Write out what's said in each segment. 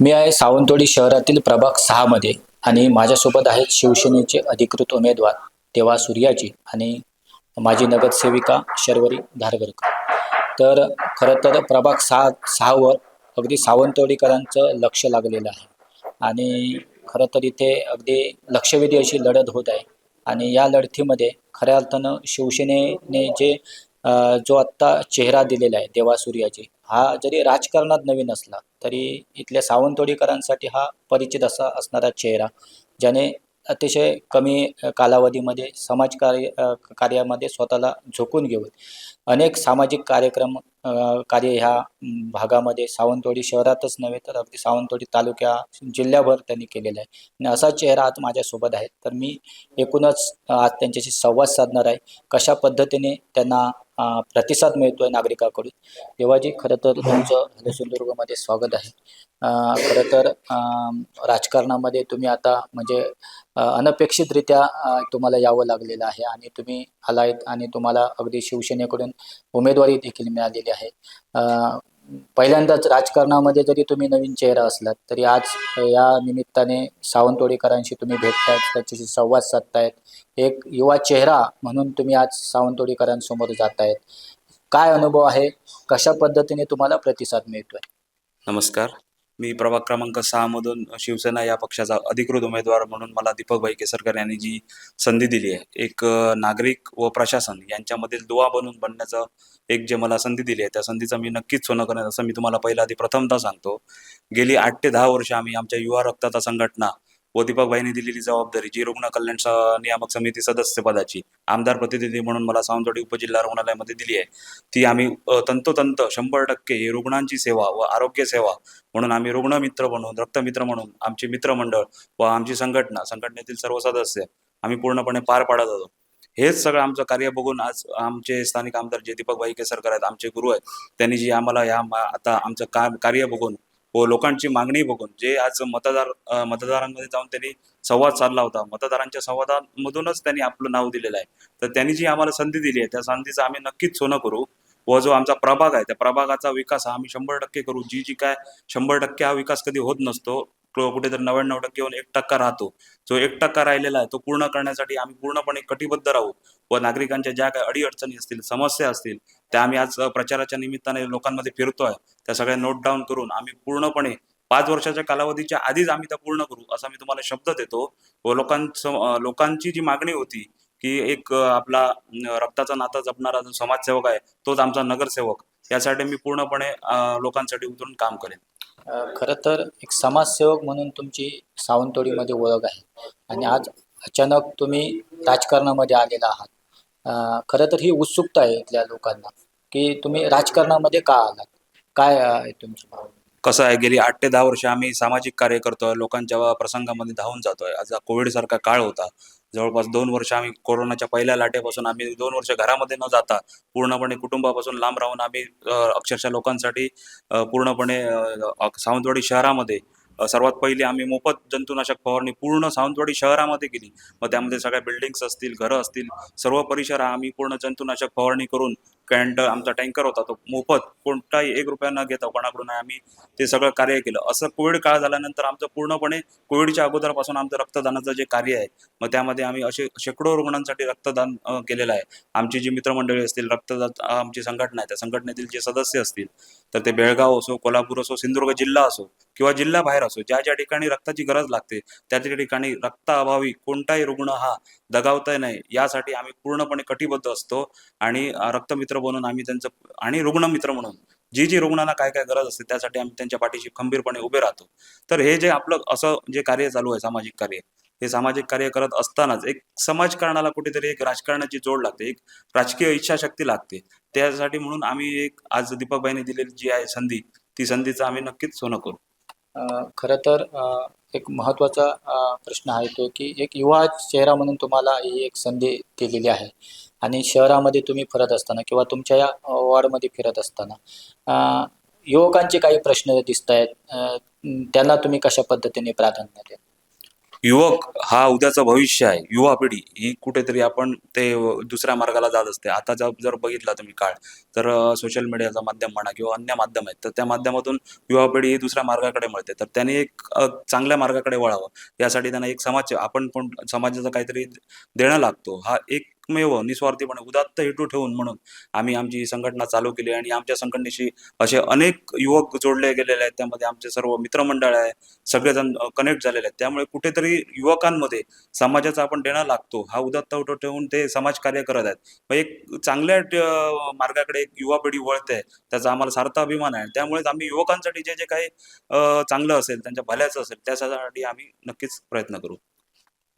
मी आहे सावंतवाडी शहरातील प्रभाग सहामध्ये आणि माझ्यासोबत आहेत शिवसेनेचे अधिकृत उमेदवार तेव्हा सूर्याजी आणि माझी नगरसेविका शर्वरी धारगरकर. तर खरं तर प्रभाग सहा सहावर अगदी सावंतवाडीकरांचं लक्ष लागलेलं आहे. आणि खरं तर इथे अगदी लक्षवेधी अशी लढत होत आहे. आणि या लढतीमध्ये खऱ्या अर्थानं शिवसेनेने जे जो आत्ता चेहरा दिलेला आहे देवा सूर्याजी हा जरी राजकारणात नवीन असला तरी इथल्या सावंतवाडीकरांसाठी हा परिचित असा असणारा चेहरा ज्याने अतिशय कमी कालावधीमध्ये समाजकार्य कार्य कार्यामध्ये स्वतःला झोकून घेऊन अनेक सामाजिक कार्यक्रम कार्य ह्या भागामध्ये सावंतवाडी शहरातच नव्हे तर अगदी सावंतवाडी तालुक्या जिल्ह्याभर त्यांनी केलेला आहे. आणि असा चेहरा आज माझ्यासोबत आहे. तर मी एकूणच आज त्यांच्याशी संवाद साधणार आहे. कशा पद्धतीने त्यांना प्रतिसाद मिळतो आहे नागरिकाकडून? देवाजी खरं तर तुमचं सिंधुदुर्गमध्ये स्वागत आहे. खरं तर राजकारणामध्ये तुम्ही आता म्हणजे अनपेक्षितरित्या तुम्हाला यावं लागलेलं आहे. आणि तुम्ही आलायत आणि तुम्हाला अगदी शिवसेनेकडून उमेदवारी देखील मिळालेली आहे. पहिल्यांदाच राजकारणामध्ये जरी तुम्ही नवीन चेहरा असलात तरी आज या निमित्ताने सावंतवाडीकरांशी तुम्ही भेटतायत त्याच्याशी संवाद साधतायत. एक युवा चेहरा म्हणून तुम्ही आज सावंतवाडीकरांसमोर जातायत. काय अनुभव आहे? कशा पद्धतीने तुम्हाला प्रतिसाद मिळतोय? नमस्कार. मी प्रभाग क्रमांक सहामधून शिवसेना या पक्षाचा अधिकृत उमेदवार म्हणून मला दीपकभाई केसरकर यांनी जी संधी दिली आहे एक नागरिक व प्रशासन यांच्यामधील दुवा बनून बनण्याचं एक जे मला संधी दिली आहे त्या संधीचं मी नक्कीच सोनं करेन असं मी तुम्हाला पहिला आधी प्रथमतः सांगतो. गेली आठ ते दहा वर्ष आम्ही आमच्या युवा रक्ताचा संघटना व दीपकभाईंनी दिलेली जबाबदारी जी रुग्ण कल्याण नियामक समिती सदस्यपदाची आमदार प्रतिनिधी म्हणून मला सावंतवाडी उपजिल्हा रुग्णालयामध्ये दिली आहे. ती आम्ही तंतोतंत शंभर टक्के ही रुग्णांची सेवा व आरोग्य सेवा म्हणून आम्ही रुग्णमित्र म्हणून रक्तमित्र म्हणून आमचे मित्रमंडळ व आमची संघटना संघटनेतील सर्व सदस्य आम्ही पूर्णपणे पार पाडत होतो हेच सगळं आमचं कार्य बघून आज आमचे स्थानिक आमदार जे दीपकभाई केसरकर आहेत आमचे गुरु आहेत त्यांनी जी आम्हाला या आता आमचं काम कार्य बघून व लोकांची मागणी बघून जे आज मतदार मतदारांमध्ये जाऊन त्यांनी संवाद साधला होता मतदारांच्या संवादामधूनच त्यांनी आपलं नाव दिलेलं आहे. तर त्यांनी जी आम्हाला संधी दिली आहे त्या संधीचं आम्ही नक्कीच सोनं करू व जो आमचा प्रभाग आहे त्या प्रभागाचा विकास हा आम्ही शंभर टक्के करू. जी जी काय शंभर टक्के हा विकास कधी होत नसतो कुठेतरी नव्याण्णव टक्के होऊन एक टक्का राहतो. जो एक टक्का राहिलेला आहे तो पूर्ण करण्यासाठी आम्ही पूर्णपणे कटिबद्ध राहू व नागरिकांच्या ज्या काही अडीअडचणी असतील समस्या असतील त्या आम्ही आज प्रचाराच्या निमित्ताने लोकांमध्ये फिरतोय. त्या सगळ्या नोट डाऊन करून आम्ही पूर्णपणे पाच वर्षाच्या कालावधीच्या आधीच आम्ही त्या पूर्ण करू असा मी तुम्हाला शब्द देतो. व लोकांचं लोकांची जी मागणी होती की एक आपला रक्ताचा नाता जपणारा जो समाजसेवक आहे तोच आमचा नगरसेवक. यासाठी मी पूर्णपणे लोकांसाठी उतरून काम करेन. खर खरं तर एक समाजसेवक म्हणून तुमची सावंतवाडीमध्ये ओळख आहे. आणि आज अचानक तुम्ही राजकारणामध्ये आलेला आहात. खरं तर ही उत्सुकता आहे इथल्या लोकांना की तुम्ही राजकारणामध्ये का आलात? काय तुमचं आहे तुमची भावना? कसं आहे गेली आठ ते दहा वर्ष आम्ही सामाजिक कार्य करतोय लोकांच्या प्रसंगामध्ये धावून जातोय. आज कोविड सारखा काळ होता. जवळपास दोन वर्ष आम्ही कोरोनाच्या पहिल्या लाटेपासून आम्ही दोन वर्ष घरामध्ये न जाता पूर्णपणे कुटुंबापासून लांब राहून आम्ही अक्षरशः लोकांसाठी पूर्णपणे सावंतवाडी शहरामध्ये सर्वात पहिले आम्ही मोफत जंतुनाशक फवारणी पूर्ण सावंतवाडी शहरामध्ये केली. मग त्यामध्ये सगळ्या बिल्डिंग्स असतील घरं असतील सर्व परिसर हा आम्ही पूर्ण जंतुनाशक फवारणी करून कॅन्ड आमचा टँकर होता तो मोफत कोणताही एक रुपया न घेता कोणाकडून आम्ही ते सगळं कार्य केलं. असं कोविड काळ झाल्यानंतर आमचं पूर्णपणे कोविडच्या अगोदरपासून आमचं रक्तदानाचं जे कार्य आहे मग त्यामध्ये आम्ही असे शेकडो रुग्णांसाठी रक्तदान केलेलं आहे. आमची जी मित्रमंडळी असतील रक्तदान आमची संघटना आहे त्या संघटनेतील जे सदस्य असतील तर ते बेळगाव असो कोल्हापूर असो सिंधुदुर्ग जिल्हा असो किंवा जिल्हा बाहेर असो ज्या ज्या ठिकाणी रक्ताची गरज लागते त्या त्या ठिकाणी रक्ताअभावी कोणताही रुग्ण हा दगावता नाही. यासाठी आम्ही पूर्णपणे कटिबद्ध असतो आणि रक्तमित्र बनून आम्ही त्यांचं आणि रुग्णमित्र म्हणून जी जी रुग्णाला काय काय गरज असते त्यासाठी आम्ही त्यांच्या पाठीशी खंबीरपणे उभे राहतो. तर हे जे आपलं असं जे कार्य चालू आहे सामाजिक कार्य हे सामाजिक कार्य करत असतानाच एक समाजकारणाला कुठेतरी एक राजकारणाची जोड लागते एक राजकीय इच्छाशक्ती लागते. त्यासाठी म्हणून आम्ही एक आज दीपकबाईंनी दिलेली जी आहे संधी ती संधीचं आम्ही नक्कीच सोनं करू. खरं तर एक महत्त्वाचा प्रश्न आहे तो की एक युवा चेहरा म्हणून तुम्हाला ही एक संधी दिलेली आहे. आणि शहरामध्ये तुम्ही फिरत असताना किंवा तुमच्या या वॉर्डमध्ये फिरत असताना युवकांचे काही प्रश्न दिसत आहेत त्यांना तुम्ही कशा पद्धतीने प्राधान्य द्या युवक हा उद्याचं भविष्य आहे. युवा पिढी ही कुठेतरी आपण ते दुसऱ्या मार्गाला जात असते. आता जर जर बघितला तुम्ही काळ तर सोशल मीडियाचा माध्यम म्हणा किंवा अन्य माध्यम आहेत तर त्या माध्यमातून युवा पिढी ही दुसऱ्या मार्गाकडे मिळते तर त्यांनी एक चांगल्या मार्गाकडे वळावं. यासाठी त्यांना एक समाज आपण पण समाजाचं काहीतरी देणं लागतो. हा एक एकमेव निस्वार्थीपणे उदात्त हेतू ठेवून म्हणून आम्ही आमची संघटना चालू केली आणि आमच्या संघटनेशी असे अनेक युवक जोडले गेलेले आहेत. त्यामध्ये आमचे सर्व मित्रमंडळ आहे. सगळेजण कनेक्ट झालेले आहेत. त्यामुळे कुठेतरी युवकांमध्ये समाजाचा आपण देणं लागतो. हा उदात्त हेतू ठेवून ते समाजकार्य करत आहेत. एक चांगल्या मार्गाकडे एक युवा पिढी वळते. त्याचा आम्हाला सार्थ अभिमान आहे. त्यामुळेच आम्ही युवकांसाठी जे जे काही चांगलं असेल त्यांच्या भल्याचं असेल त्यासाठी आम्ही नक्कीच प्रयत्न करू.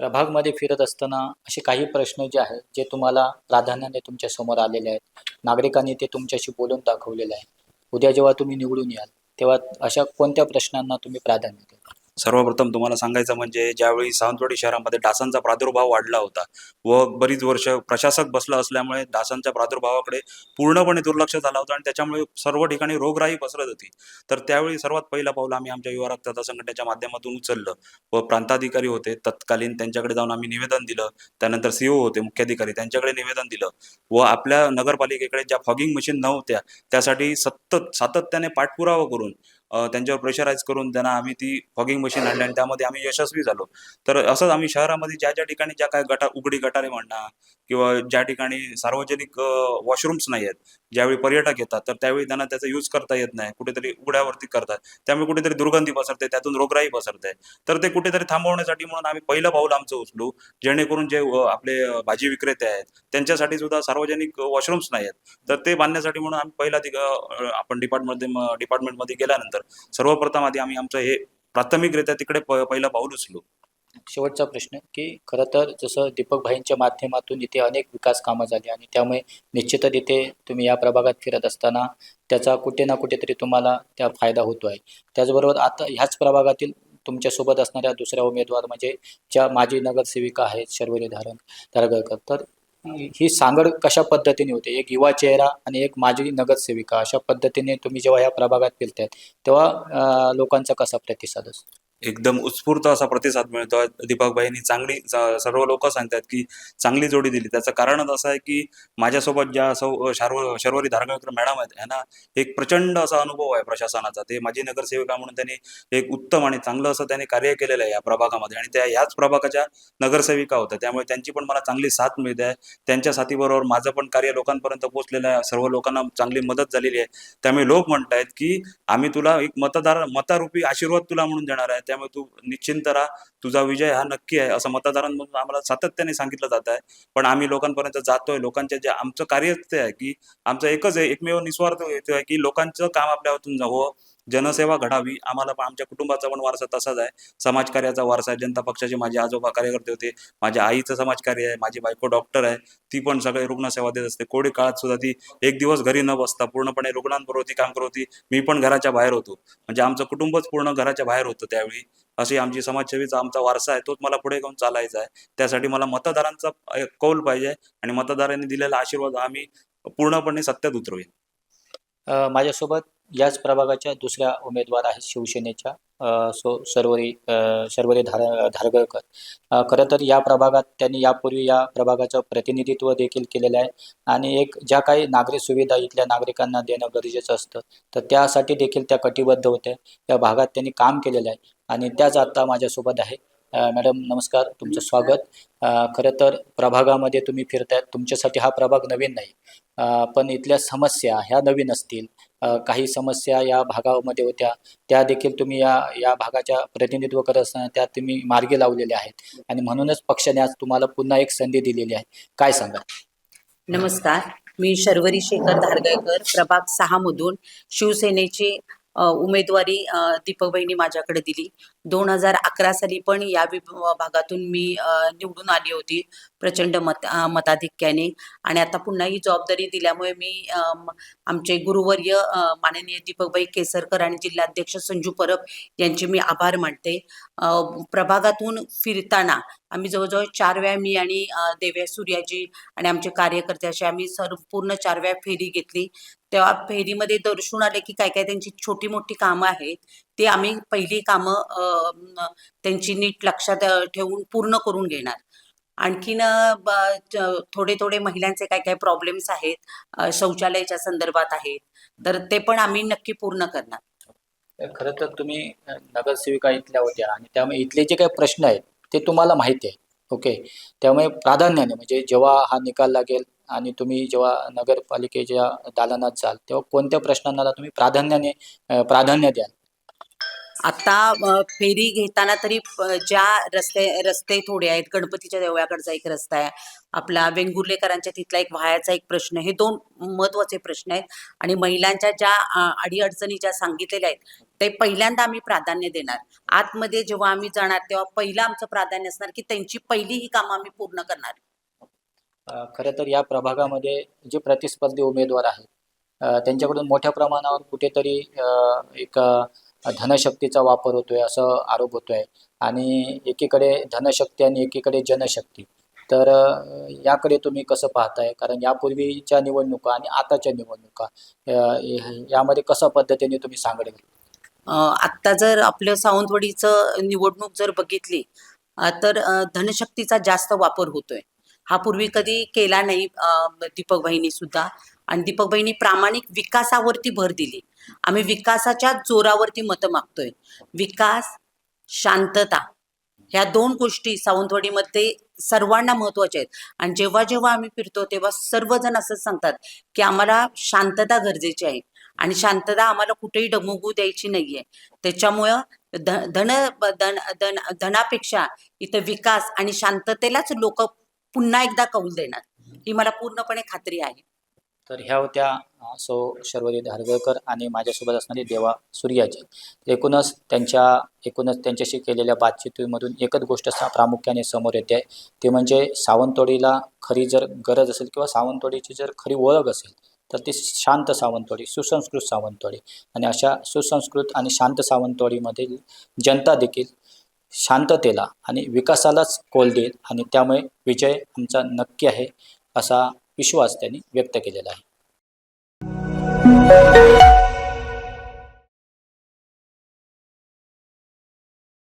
प्रभागमध्ये फिरत असताना असे काही प्रश्न जे आहेत जे तुम्हाला प्राधान्याने तुमच्यासमोर आलेले आहेत. नागरिकांनी ते तुमच्याशी बोलून दाखवलेले आहे उद्या जेव्हा तुम्ही निवडून याल तेव्हा अशा कोणत्या प्रश्नांना तुम्ही प्राधान्य द्याल सर्वप्रथम तुम्हाला सांगायचं म्हणजे ज्यावेळी सावंतवाडी शहरामध्ये डासांचा प्रादुर्भाव वाढला होता व बरीच वर्ष प्रशासक बसला असल्यामुळे डासांच्या प्रादुर्भावाकडे पूर्णपणे दुर्लक्ष झालं होतं आणि त्याच्यामुळे सर्व ठिकाणी रोगराई पसरत होती. तर त्यावेळी सर्वात पहिला पाऊल आम्ही आमच्या युवा रक्तदाता संघटनेच्या माध्यमातून उचललं व प्रांताधिकारी होते. तत्कालीन त्यांच्याकडे जाऊन आम्ही निवेदन दिलं. त्यानंतर सीओ होते मुख्याधिकारी त्यांच्याकडे निवेदन दिलं व आपल्या नगरपालिकेकडे ज्या फॉगिंग मशीन नव्हत्या त्यासाठी सतत सातत्याने पाठपुरावा करून त्यांच्यावर प्रेशराईज करून त्यांना आम्ही ती फॉगिंग मशीन आणली आणि त्यामध्ये आम्ही यशस्वी झालो. तर असंच आम्ही शहरामध्ये ज्या ज्या ठिकाणी ज्या काय गटा उघडी गटारे म्हणा किंवा ज्या ठिकाणी सार्वजनिक वॉशरूम्स नाही आहेत ज्यावेळी पर्यटक येतात तर त्यावेळी त्यांना त्याचा यूज करता येत नाही. कुठेतरी उघड्यावरती करतात. त्यामुळे कुठेतरी दुर्गंधी पसरते त्यातून रोगराई पसरते. तर ते कुठेतरी थांबवण्यासाठी म्हणून आम्ही पहिलं पाऊल आमचं उचलू जेणेकरून जे आपले भाजी विक्रेते आहेत त्यांच्यासाठी सुद्धा सार्वजनिक वॉशरूम्स नाही आहेत. तर ते बांधण्यासाठी म्हणून आम्ही पहिला आपण डिपार्टमेंट डिपार्टमेंटमध्ये गेल्यानंतर सर्वप्रथम आधी आम्ही आमचं हे प्राथमिकरित्या तिकडे प- पहिला पाऊल उचलू. शेवटचा प्रश्न की खरं तर जसं दीपक भाईंच्या माध्यमातून इथे अनेक विकास कामं झाली आणि त्यामुळे निश्चितच इथे तुम्ही या प्रभागात फिरत असताना त्याचा कुठे ना कुठेतरी तुम्हाला त्या फायदा होतो आहे. त्याचबरोबर आता ह्याच प्रभागातील तुमच्यासोबत असणाऱ्या दुसऱ्या उमेदवार म्हणजे ज्या माजी नगरसेविका आहेत शर्वरी धारण धारगळकर. तर ही सांगड कशा पद्धतीने होते? एक युवा चेहरा आणि एक माजी नगरसेविका अशा पद्धतीने तुम्ही जेव्हा या प्रभागात फिरतायत तेव्हा लोकांचा कसा प्रतिसाद असतो? एकदम उत्स्फूर्त असा प्रतिसाद मिळतोय दीपकबाईंनी चांगली सर्व लोक सांगतात की चांगली जोडी दिली. त्याचं कारणच असं आहे की माझ्यासोबत ज्या सौ शार्व शर्वरी धारगळकर मॅडम आहेत ह्यांना एक प्रचंड असा अनुभव आहे प्रशासनाचा. ते माजी नगरसेविका म्हणून त्यांनी एक उत्तम आणि चांगलं असं त्यांनी कार्य केलेलं आहे या प्रभागामध्ये. आणि त्या ह्याच प्रभागाच्या नगरसेविका होत्या. त्यामुळे त्यांची पण मला चांगली साथ मिळते. आहे त्यांच्या साथीबरोबर माझं पण कार्य लोकांपर्यंत पोहोचलेलं आहे. सर्व लोकांना चांगली मदत झालेली आहे. त्यामुळे लोक म्हणतायत की आम्ही तुला एक मतदार मतारूपी आशीर्वाद तुला म्हणून देणार आहे. त्यामुळे तू निश्चिंत राहा. तुझा विजय हा नक्की आहे. असं मतदारांमधून आम्हाला सातत्याने सांगितलं जात आहे. पण आम्ही लोकांपर्यंत जातोय. लोकांच्या जे आमचं कार्य ते आहे की आमचं एकच आहे. एकमेव निस्वार्थ हेतू आहे की लोकांचं काम आपल्या हातून जावं जनसेवा घडावी. आम्हाला पण आमच्या कुटुंबाचा पण वारसा तसाच आहे. समाजकार्याचा वारसा आहे. जनता पक्षाचे माझे आजोबा कार्यकर्ते होते. माझ्या आईचं समाजकार्य आहे. माझी बायको डॉक्टर आहे. ती पण सगळे रुग्णसेवा देत असते. कोविड काळात सुद्धा ती एक दिवस घरी न बसता पूर्णपणे रुग्णांबरोबर ती काम करत होती मी पण घराच्या बाहेर होतो. म्हणजे आमचं कुटुंबच पूर्ण घराच्या बाहेर होतं त्यावेळी. अशी आमची समाजसेवेचा आमचा वारसा आहे. तोच मला पुढे घेऊन चालायचा आहे. त्यासाठी मला मतदारांचा कौल पाहिजे आणि मतदारांनी दिलेला आशीर्वाद आम्ही पूर्णपणे सत्यात उतरवेल माझ्यासोबत याच प्रभागाच्या दुसऱ्या उमेदवार आहेत शिवसेनेच्या सो सर्वरी अ, शर्वरी धार धारगळकर. खरं तर या प्रभागात त्यांनी यापूर्वी या प्रभागाचं प्रतिनिधित्व देखील केलेलं आहे. आणि एक ज्या काही नागरी सुविधा इथल्या नागरिकांना देणं गरजेचं असतं तर त्यासाठी देखील त्या कटिबद्ध होत्या. या भागात त्यांनी काम केलेलं आहे. आणि त्याच आत्ता माझ्यासोबत आहे. मॅडम नमस्कार. तुमचं स्वागत. खरं तर प्रभागामध्ये तुम्ही फिरतायत तुमच्यासाठी हा प्रभाग नवीन नाही. पण इथल्या समस्या ह्या नवीन असतील. काही समस्या या भागामध्ये होत्या. त्या देखील तुम्ही या या भागाच्या प्रतिनिधित्व करत असताना त्या तुम्ही मार्गी लावलेल्या आहेत. आणि म्हणूनच पक्षाने आज तुम्हाला पुन्हा एक संधी दिलेली आहे. काय सांगा नमस्कार. मी शर्वरी शेखर धारगळकर प्रभाग सहा मधून शिवसेनेची उमेदवारी दीपक दीपकबाईंनी माझ्याकडे दिली. दोन हजार अकरा साली पण या विभागातून मी निवडून आली होती प्रचंड मत मताधिक्याने. आणि आता पुन्हा ही जबाबदारी दिल्यामुळे मी आमचे गुरुवर्य माननीय दीपकबाई केसरकर आणि जिल्हाध्यक्ष संजू परब यांचे मी आभार मानते. प्रभागातून फिरताना आम्ही जवळजवळ चार वेळा मी आणि देव्या सूर्याजी आणि आमचे कार्यकर्ते असे आम्ही संपूर्ण चार वेळा फेरी घेतली. तेव्हा फेरीमध्ये दर्शून आले की काय काय त्यांची छोटी मोठी कामं आहेत. ते आम्ही पहिली कामं त्यांची नीट लक्षात ठेवून पूर्ण करून घेणार. आणखीन थोडे थोडे महिलांचे काय काय प्रॉब्लेम्स आहेत शौचालयाच्या संदर्भात आहेत तर ते पण आम्ही नक्की पूर्ण करणार. खरं तर तुम्ही नगरसेविका इथल्या होत्या आणि त्यामुळे इथले जे काही प्रश्न आहेत ते तुम्हाला माहिती आहे ओके? त्यामुळे प्राधान्याने म्हणजे जेव्हा हा निकाल लागेल आणि तुम्ही जेव्हा नगरपालिकेच्या दालनात जाल तेव्हा कोणत्या प्रश्नांना तुम्ही प्राधान्याने प्राधान्य द्याल? आता फेरी घेताना तरी ज्या रस्ते रस्ते थोडे आहेत गणपतीच्या देवळाकडचा एक रस्ता आहे आपला वेंगुर्लेकरांच्या तिथला एक व्हायाचा एक प्रश्न हे दोन महत्त्वाचे प्रश्न आहेत आणि महिलांच्या ज्या अडीअडचणी ज्या सांगितलेल्या आहेत ते पहिल्यांदा आम्ही प्राधान्य देणार. आतमध्ये जेव्हा आम्ही जाणार तेव्हा पहिलं आमचं प्राधान्य असणार की त्यांची पहिली ही कामं आम्ही पूर्ण करणार. खरं तर या प्रभागामध्ये जे प्रतिस्पर्धी उमेदवार आहेत त्यांच्याकडून मोठ्या प्रमाणावर कुठेतरी एक धनशक्तीचा वापर होतोय असं आरोप होतोय. आणि एकीकडे धनशक्ती आणि एकीकडे जनशक्ती. तर याकडे तुम्ही कसं पाहताय? कारण यापूर्वीच्या निवडणुका आणि आताच्या निवडणुका यामध्ये कशा पद्धतीने तुम्ही सांगडे आत्ता जर आपल्या सावंतवाडीचं निवडणूक जर बघितली तर धनशक्तीचा जास्त वापर होतोय. हा पूर्वी कधी केला नाही दीपक बहिणी सुद्धा. आणि दीपक बहिणी प्रामाणिक विकासावरती भर दिली. आम्ही विकासाच्या जोरावरती मतं मागतोय. विकास शांतता ह्या दोन गोष्टी सावंतवाडीमध्ये सर्वांना महत्त्वाच्या आहेत. आणि जेव्हा जेव्हा आम्ही फिरतो तेव्हा सर्वजण असंच सांगतात की आम्हाला शांतता गरजेची आहे. आणि शांतता आम्हाला कुठेही डगमगू द्यायची नाहीये. त्याच्यामुळं धन धन धन धनापेक्षा इथं विकास आणि शांततेलाच लोक पुन्हा एकदा कौल देणार. ही मला पूर्णपणे खात्री आहे. तर ह्या होत्या सो शर्वरी धारगळकर आणि माझ्यासोबत असणारी देवा सूर्याजी. एकूणच त्यांच्या एकूणच त्यांच्याशी केलेल्या बातचीतीमधून एकच गोष्ट प्रामुख्याने समोर येते. आहे ते म्हणजे सावंतवाडीला खरी जर गरज असेल किंवा सावंतवाडीची जर खरी ओळख असेल तर ती शांत सावंतवाडी सुसंस्कृत सावंतवाडी. आणि अशा सुसंस्कृत आणि शांत सावंतवाडीमधील जनता देखील शांततेला आणि विकासालाच कोल देईल आणि त्यामुळे विजय आमचा नक्की आहे असा विश्वास त्यांनी व्यक्त केलेला आहे.